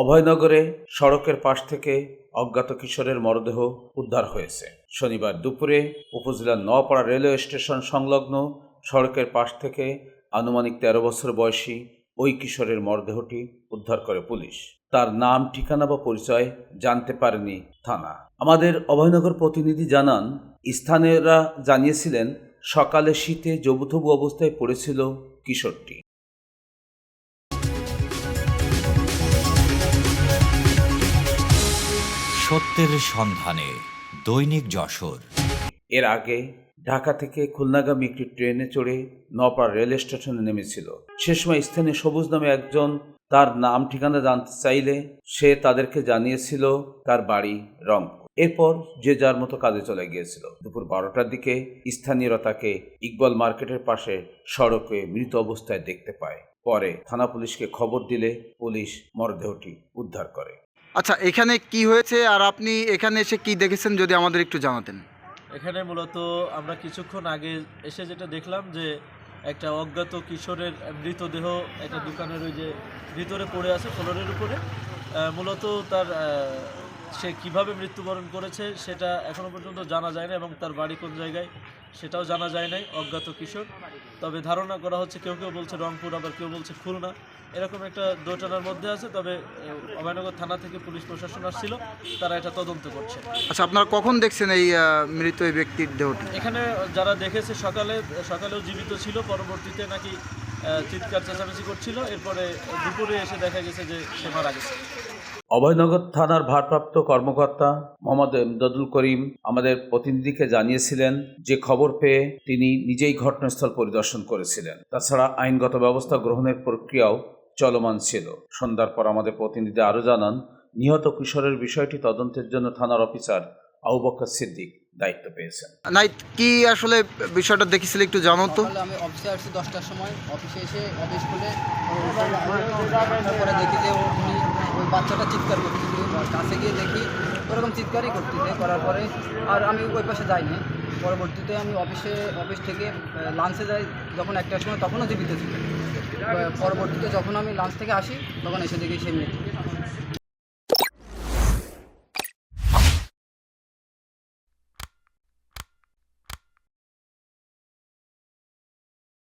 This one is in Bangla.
অভয়নগরে সড়কের পাশ থেকে অজ্ঞাত কিশোরের মরদেহ উদ্ধার হয়েছে। শনিবার দুপুরে উপজেলার নওপাড়া রেলওয়ে স্টেশন সংলগ্ন সড়কের পাশ থেকে আনুমানিক তেরো বছর বয়সী ওই কিশোরের মরদেহটি উদ্ধার করে পুলিশ। তার নাম, ঠিকানা বা পরিচয় জানতে পারেনি থানা। আমাদের অভয়নগর প্রতিনিধি জানান, স্থানীয়রা জানিয়েছিলেন, সকালে শীতে জবুথবু অবস্থায় পড়েছিল কিশোরটি। সত্যের সন্ধানে দৈনিক যশোর। এর আগে ঢাকা থেকে খুলনাগামী একটি ট্রেনে চড়ে নপাড়া রেল স্টেশনে নেমেছিল। সে সময় স্থানীয় সবুজ নামে একজন, তার নাম ঠিকানা জানতে চাইলে সে তাদেরকে জানিয়েছিল তার বাড়ি রংপুর। এরপর যে যার মতো কাজে চলে গিয়েছিল। দুপুর বারোটার দিকে স্থানীয়রা তাকে ইকবাল মার্কেটের পাশে সড়কে মৃত অবস্থায় দেখতে পায়। পরে থানা পুলিশকে খবর দিলে পুলিশ মরদেহটি উদ্ধার করে। আচ্ছা এখানে কি হয়েছে আর আপনি এখানে এসে কি দেখেছেন যদি আমাদের একটু জানাতেন? এখানে মূলত আমরা কিছুক্ষণ আগে এসে যেটা দেখলাম যে একটা অজ্ঞাত কিশোরের মৃতদেহ একটা দোকানের ওই যে ভিতরে পড়ে আছে, ফ্লোরের উপরে। মূলত তার সে কীভাবে মৃত্যুবরণ করেছে সেটা এখনও পর্যন্ত জানা যায় না এবং তার বাড়ি কোন জায়গায় সেটাও জানা যায় নাই অজ্ঞাত কিশোর। তবে ধারণা করা হচ্ছে কেউ কেউ বলছে রংপুর আবার কেউ বলছে খুলনা। এরকম একটা দোটানার মধ্যে আছে তবে অভয়নগর থানা থেকে পুলিশ প্রশাসন আসছিল তারা এটা তদন্ত করছে। আচ্ছা আপনারা কখন দেখছেন এই মৃত এই ব্যক্তির দেহটি? এখানে যারা দেখেছে সকালে সকালেও জীবিত ছিল পরবর্তীতে নাকি চিৎকার চেঁচামেচি করছিল। এরপরে দুপুরে এসে দেখা গেছে যে সে মারা গেছে। অভয়নগর থানার ভারপ্রাপ্ত কর্মকর্তা মোহাম্মদ এমদাদুল করিম আমাদের প্রতিনিধিকে জানিয়েছিলেন যে খবর পেয়ে তিনি নিজেই ঘটনাস্থল পরিদর্শন করেছিলেন। তাছাড়া আইনগত ব্যবস্থা গ্রহণের প্রক্রিয়াও চলমান ছিল। সন্ধ্যার পর আমাদের প্রতিনিধি আরও জানান নিহত কিশোরের বিষয়টি তদন্তের জন্য থানার অফিসার আবু সিদ্দিক দায়িত্ব পেয়েছেন। নাই কি আসলে বিষয়টা দেখেছিলে একটু জানো তো? আমি অফিসে আসছি দশটার সময়। অফিসে এসে অফিস খুলে দেখি যে উনি বাচ্চাটা চিৎকার করতেছে কাছে গিয়ে দেখি ওরকম চিৎকারই করতেছে, করার পরে আর আমি ওই পাশে যাইনি। পরবর্তীতে আমি অফিসে, অফিস থেকে লাঞ্চে যাই, যখন একটার সময় তখনও জীবিত ছিল। পরবর্তীতে যখন আমি লাঞ্চ থেকে আসি, তখন এসে দেখি সে মৃত্যু